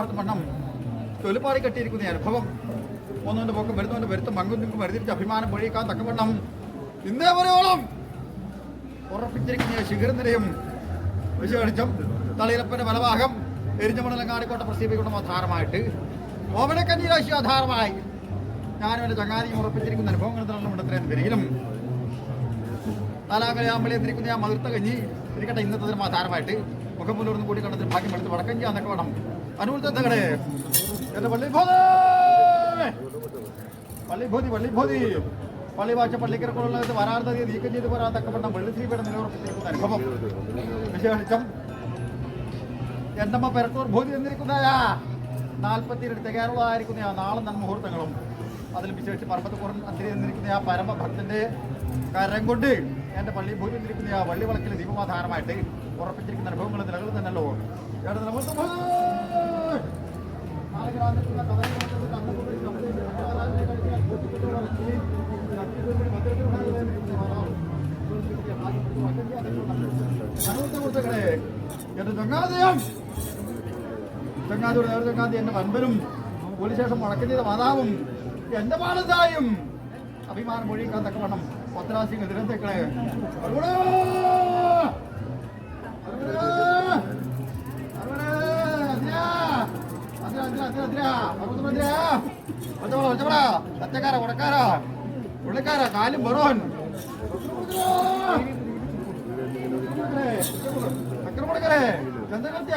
വാർത്ത വണ്ണം തൊലിപ്പാടി കെട്ടിയിരിക്കുന്ന അനുഭവം. ഒന്നുകൊണ്ട് പോക്കും വരുന്നവന്റെ വരുത്തും പങ്കും നിൽക്കും വരുതിരിച്ച് അഭിമാനം പൊഴിയിക്കാൻ തക്കവണ്ണം ഇന്നേ വരെയോളം ഉറപ്പിച്ചിരിക്കുന്ന ശിഖരനിരയും വിശേഷിച്ചും തളിയിലപ്പന്റെ വലഭാഗം എരിഞ്ഞമണലങ്ങാടിക്കോട്ട പ്രസിദ്ധിക്കുന്ന ആധാരമായിട്ട് ഓമനക്കന്നി രാശി ആധാരമായി ഞാനും എന്റെ ചങ്ങാതിയും ഉറപ്പിച്ചിരിക്കുന്ന അനുഭവങ്ങൾ തന്നെ ഇത്രയും വരികിലും നാലാകലയാമ്പളി എന്നിരിക്കുന്ന ആ മതിർത്ത കഞ്ഞി ഇരിക്കട്ടെ ഇന്നത്തെ ആധാരമായിട്ട് മുഖം മുന്നോട്ട് കൂടി കണ്ടതിന് ഭാഗ്യം എടുത്ത് വടക്കഞ്ചി എന്നൊക്കെ വേണം. അനുകൂലത്തെ എന്റെ പള്ളിഭോതി പള്ളിഭോതി പള്ളിഭോതി പള്ളി ഭൂതി പള്ളി ഭാഷ പള്ളിക്കരക്കുള്ളത് വരാറുന്നത് നീക്കം ചെയ്ത് പോരാ തക്കപ്പെട്ട വെള്ളിശ്രീപയുടെ നിലയുറപ്പിച്ചിരിക്കുന്ന അനുഭവം. വിശേഷിച്ചും എന്തമ്മ പെരട്ടൂർ ഭൂതി എന്നിരിക്കുന്നതായ നാൽപ്പത്തിരണ്ട് തികയാറുള്ളതായിരിക്കുന്ന ആ നാളെ നന്മുഹൂർത്തങ്ങളും അതിൽ വിശേഷിച്ച് പർവതപുറം അന്തരി എന്നിരിക്കുന്ന ആ പരമഭക്തന്റെ കരം കൊണ്ട് എന്റെ പള്ളി ഭൂതി എന്നിരിക്കുന്ന ആ വള്ളി വളക്കിലെ ദീപമാധാരമായിട്ട് ഉറപ്പിച്ചിരിക്കുന്ന അനുഭവങ്ങൾ നിലകൾ തന്നെയല്ലോ. എന്റെ ചങ്ങാതിയം. ചങ്ങാതിയുടെ നേരെ ചങ്ങാതി എന്റെ വൻപനും പോലീസ് സ്റ്റേഷൻ മുടക്കം ചെയ്ത മാതാവും എന്റെ പാലത്തായും അഭിമാനം ഒഴിക്കാൻ തക്കവണ്ണം പത്രാസിംഗ് എതിരത്തേക്കളെ ഒറ്റക്കാര ഉടക്കാര ഉള്ളിക്കാര കാലും ബറോൻ ചക്രമുടക്കരെ ചന്ദ്രകത്യ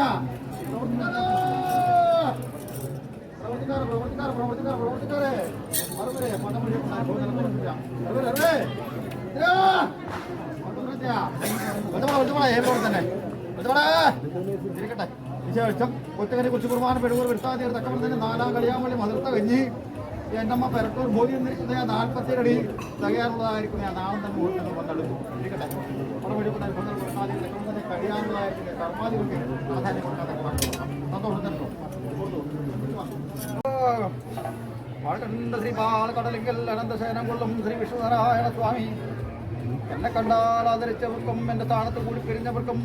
പ്രവർത്തിക്കാർ പ്രവർത്തിക്കാർ പ്രവർത്തിക്കാർ പ്രവർത്തിക്കാരെ മറുപടി പദമൊഴി തന്നെ. ഇരിക്കട്ടെ. വിശേഷം കൊച്ചുകനെ കൊച്ചു കുർബാന പെടുകൂർ വരുത്താതെ തക്കവണ്ണം തന്നെ നാലാം കളിയാമള്ളി മതിർത്ത കഞ്ഞി. എന്റെ അമ്മ പെരട്ടൂർ ഞാൻ നാൽപ്പത്തിരടി തകയാറുള്ളതായിരിക്കും. ഞാൻ നാളെ തന്നെ മുഹൂർത്തങ്ങൾ പങ്കെടുക്കും ഇരിക്കട്ടെ. അവിടെ വെടിക്കുന്ന അനുഭവങ്ങൾ ശ്രീ ബാലകടലിങ്കൽ അനന്തശയനം കൊള്ളും ശ്രീ വിഷ്ണുനാരായണ സ്വാമി. എന്നെ കണ്ടാൽ ആദരിച്ചവർക്കും എന്റെ സ്ഥാനത്ത് കൂടി പിരിഞ്ഞവർക്കും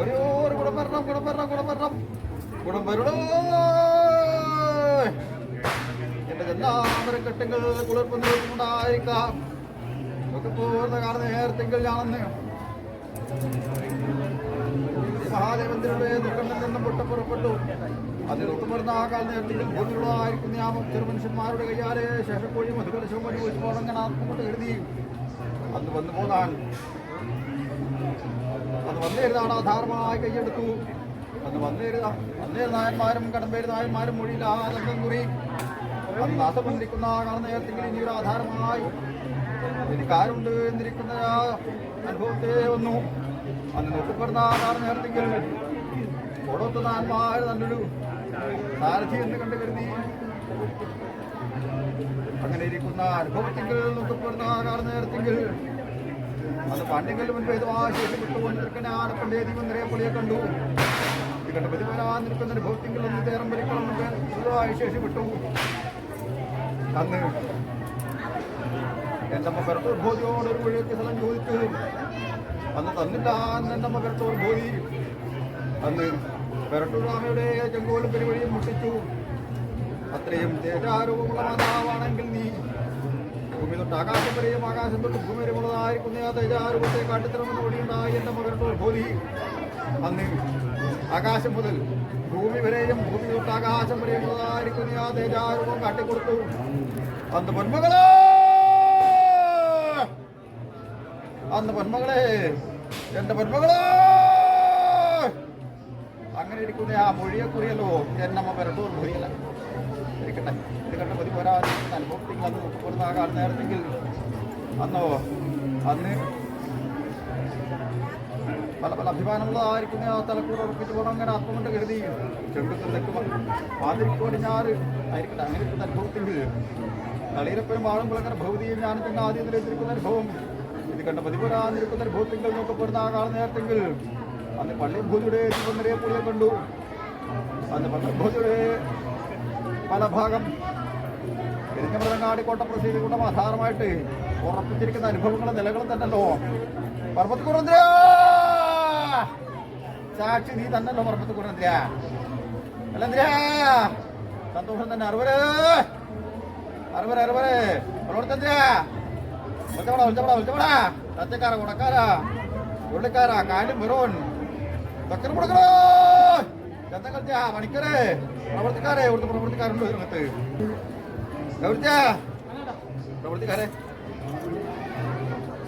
ഒരു ഗുണം വരണം ഗുണം വരണം ഗുണം വരണം. ഗുണം വരണോ? എന്റെ എല്ലാവരും കെട്ടുകൾ കുളിർപ്പ് നിൽക്കുന്നുണ്ടായിരിക്കാം ഒക്കെ പൂർണ കാണുന്ന നേരത്തെങ്കിൽ ഞാനെന്ന് മഹാദേവന്തിരുടെ ദുഃഖത്തിൽ നിന്നും പൊട്ടപ്പുറപ്പെട്ടു അതിൽ ഒത്തുമരുന്ന ആ കാല നേരത്തിൽ ഭൂമിയുള്ളതായിരിക്കുന്ന ആ ചെറുമനുഷ്യന്മാരുടെ കയ്യാലെ ശേഷക്കോഴി മധുകലശവും വഴി ഒഴിച്ചുപോടങ്ങനെ ആത്മകൊണ്ട് എഴുതി. അന്ന് വന്നു പോകാൻ അത് വന്നേരുന്നാണ് ധാർമ്മമായി കൈയെടുത്തു. അത് വന്നേരുന്ന വന്നേരു നായന്മാരും കടമ്പേര് നായന്മാരും മൊഴിയില്ലാതെ കുറി. അന്ന് നാശമന്ത്രിക്കുന്ന ആ കാണുന്ന നേരത്തിൽ ഇനി ഒരു ആധാരമായി എനിക്കാരുണ്ട് എന്നിരിക്കുന്ന ആ അനുഭവത്തെ വന്നു. അന്ന് നോക്കപ്പെടുന്ന ആ കാണുന്ന നേരത്തെങ്കിൽ കൊടുത്ത നാന്മാർ നല്ലൊരു സാരഥി എന്ന് കണ്ടു കരുതി. അങ്ങനെ ഇരിക്കുന്ന അനുഭവത്തെങ്കിൽ നോക്കപ്പെടുന്ന ആ കാണുന്ന നേരത്തെങ്കിൽ അത് പണ്ടെങ്കിലും മുൻപ് ശേഷം വിട്ടുകൊണ്ടിരിക്കുന്ന ആനപ്പണ്ടേ നിറയെ പള്ളിയെ കണ്ടു. ഇത് കണ്ടപ്പോൾ ഇതുവരെ ആ നിൽക്കുന്ന അനുഭവത്തിങ്കിൽ ഒന്ന് തേരം വലിക്കണം പൊതുവായ ശേഷി വിട്ടു അന്ന് എന്റെ പെരട്ടൂർ ബോധിയോട് ഒരു വഴിയൊക്കെ സ്ഥലം ചോദിച്ചു. അന്ന് തന്നില്ല അന്ന് എന്റെ പെരട്ടൂർ ബോധി. അന്ന് പെരട്ടൂർ രാമയുടെ ചെങ്കോലും പരിപാടിയും മുട്ടിച്ചു അത്രയും തേജാരൂപമുള്ള മാതാവാണെങ്കിൽ നീ തൊട്ട് ആകാശം വരെയും ആകാശം തൊട്ട് ഭൂമി വരെയുള്ളതായിരിക്കുന്ന ആ തേജാരൂപത്തെ കാട്ടിത്തരമെന്ന് വഴിയുണ്ടായി എന്റെ മകനോട് ബോധി അന്ന്. ആകാശം മുതൽ ഭൂമി വരെയും ഭൂമി തൊട്ട് ആകാശം വരെയുള്ളതായിരിക്കുന്ന ആ തേജാരൂപം കാട്ടിക്കൊടുത്തു. അന്ന് പൊന്മകളെ! അന്ന് പൊന്മകളെ! എന്റെ പൊന്മകളെ! അങ്ങനെ ഇരിക്കുന്ന ആ മൊഴിയെ കുറിയല്ലോ എന്നമ്മ പെരട്ടൂർ മൊഴിയല്ല. ഇരിക്കട്ടെ. ഇത് കണ്ട മതി പോരാ അനുഭവത്തിൽ അന്ന് നോക്കപ്പെടുന്ന ആ അന്നോ അന്ന് പല പല അഭിമാനമുള്ളതായിരിക്കുന്ന ആ തലക്കൂടെ ഉറപ്പിച്ച് പോകണം അങ്ങനെ ആത്മകൊണ്ട് കരുതി. ചെറുപ്പത്തിൽ നിൽക്കുമ്പോൾ മാതിരിക്കോടിഞ്ഞാറ് ആയിരിക്കട്ടെ അങ്ങനെ ഇരിക്കുന്ന അനുഭവത്തിൽ കളിയിലെപ്പോഴും വാഴുമ്പോൾ അങ്ങനെ ഭൗതിയും ഞാനും തന്നെ ആദ്യം നിലനിൽക്കുന്ന അനുഭവം. ഇത് കണ്ട പതിപുരാന്നിരിക്കുന്ന അനുഭവത്തിങ്കൾ നോക്കപ്പെടുന്ന ആ കാലം നേരത്തെങ്കിൽ അന്ന് പള്ളി ഭൂതിയുടെ തിരുവന്നരയെ പുള്ളിയെ കണ്ടു. അന്ന് പള്ളി ഭൂതിയുടെ പല ഭാഗം എരിഞ്ഞമൃതങ്ങാടി കോട്ട പ്രസിദ്ധി കൂട്ടം ആധാരമായിട്ട് ഉറപ്പിച്ചിരിക്കുന്ന അനുഭവങ്ങളും നിലകളും തന്നല്ലോ. പർവത് കുറന്ദ്ര സാക്ഷി നീ തന്നല്ലോ പർവത് കുറന്ദ്ര അല്ല സന്തോഷം തന്നെ. അറുപത്! അറുപത് അറുപത്. പ്രവർത്തന്തിരാ ഒളിച്ചപടാ ഒളിച്ചപടാ ഒളിച്ചപടാ തച്ചക്കാര ഉണക്കാരാ ഉള്ളിക്കാരാ കാലും വെറോൻ. ചക്കര കൊടുക്കണോ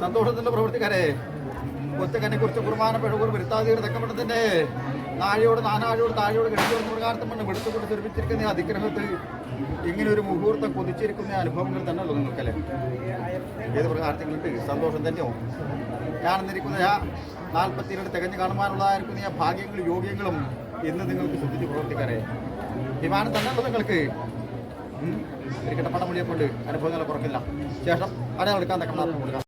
സന്തോഷത്തിന്റെ പ്രവർത്തിക്കാരെ. കൊച്ചക്കനെ കുറിച്ച് കുർമാനപ്പെടുകൂർ വരുത്താതെയുടെ തെക്കപ്പെട്ടതിന്റെ നാഴിയോട് നാനാഴിയോട് താഴെയോട് കെട്ടിയോട് പ്രകാരത്തെ മണ്ണ് വെടുത്തുകൊണ്ട് തെറിപ്പിച്ചിരിക്കുന്ന ഈ അതിഗ്രഹത്തിൽ ഇങ്ങനെ ഒരു മുഹൂർത്തം കൊതിച്ചിരിക്കുന്ന അനുഭവങ്ങൾ തന്നെ ഉള്ളത് നിങ്ങൾക്കല്ലേ? ഏത് പ്രകാരത്തിലുണ്ട്? സന്തോഷം തന്നെയോ? ഞാനെന്നിരിക്കുന്ന നാൽപ്പത്തിരണ്ട് തികഞ്ഞു കാണുവാനുള്ളതായിരിക്കുന്ന ഭാഗ്യങ്ങളും യോഗ്യങ്ങളും ഇന്ന് നിങ്ങൾക്ക് ശ്രദ്ധിച്ച് പ്രവർത്തിക്കാറേ. വിമാനം തന്നെ ഉള്ളൂ നിങ്ങൾക്ക്. ഇരിക്കട്ടെ പടം മുടിയെ കൊണ്ട് അനുഭവങ്ങളെ കുറക്കില്ല ശേഷം അടയാളെടുക്കാൻ തക്കണം കൊടുക്കാം